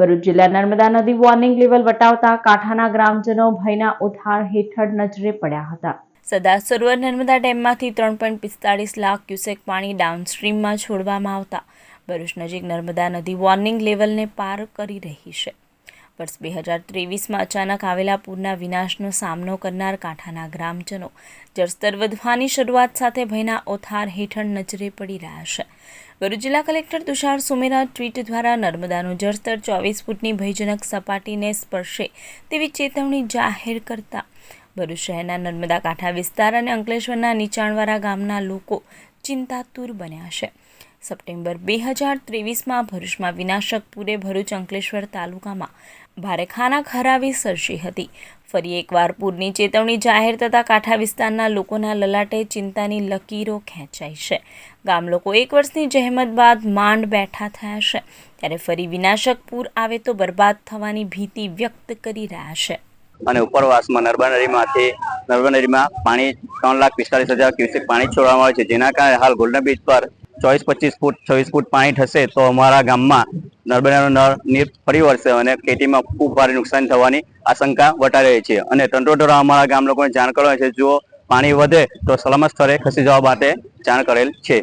ભરૂચ જિલ્લા નર્મદા નદી warning level વટાવતા કાંઠાના ગ્રામજનો ભયના ઉથાળ હેઠળ નજરે પડ્યા હતા. સદા સરોવર નર્મદા ડેમમાંથી ત્રણ પોઈન્ટ પિસ્તાળીસ લાખ ક્યુસેક પાણી ડાઉનસ્ટ્રીમમાં છોડવામાં આવતા. ભરૂચ નજીક નર્મદા નદી વોર્નિંગ લેવલને પાર કરી રહી છે. વર્ષ બે હજાર ત્રેવીસમાં અચાનક આવેલા પૂરના વિનાશનો સામનો કરનાર કાંઠાના ગ્રામજનો જળસ્તર વધવાની શરૂઆત સાથે ભયના ઓથાર હેઠળ નજરે પડી રહ્યા છે. ભરૂચ જિલ્લા કલેક્ટર તુષાર સુમેરા ટ્વીટ દ્વારા નર્મદાનું જળસ્તર ચોવીસ ફૂટની ભયજનક સપાટીને સ્પર્શે તેવી ચેતવણી જાહેર કરતા ભરૂચ શહેરના નર્મદા કાંઠા વિસ્તાર અને અંકલેશ્વરના નીચાણવાળા ગામના લોકો ચિંતાતુર બન્યા છે. સપ્ટેમ્બર બે હજાર ત્રેવીસમાં ભરૂચમાં વિનાશક પૂરે ભરૂચ અંકલેશ્વર તાલુકામાં ભારે ખાના ખરાવી સર્જી હતી. ફરી એકવાર પૂરની ચેતવણી જાહેર થતાં કાંઠા વિસ્તારના લોકોના લલાટે ચિંતાની લકીરો ખેંચાઈ છે. ગામ લોકો એક વર્ષની જહેમત બાદ માંડ બેઠા થયા છે. ત્યારે ફરી વિનાશક પૂર આવે તો બરબાદ થવાની ભીતિ વ્યક્ત કરી રહ્યા છે. અને ઉપરવાસમાં નર્મદા નદીમાંથી નર્મદા નદીમાં પાણી ત્રણ લાખ પિસ્તાલીસ હજાર ક્યુસેક પાણી છોડવામાં આવે છે. જેના કારણે હાલ ગોલ્ડન બીચ પર ચોવીસ, પચીસ ફૂટ, છવ્વીસ ફૂટ પાણી થશે તો અમારા ગામમાં નર્મદાનો નળ નીર ફરી વળશે અને ખેતીમાં ખૂબ ભારે નુકસાન થવાની આશંકા વટાઈ રહી છે. અને તંટોટોરા અમારા ગામ લોકોને જાણ કરવા છે, જો પાણી વધે તો સલામત સ્થળે ખસી જવા માટે જાણ કરેલ છે.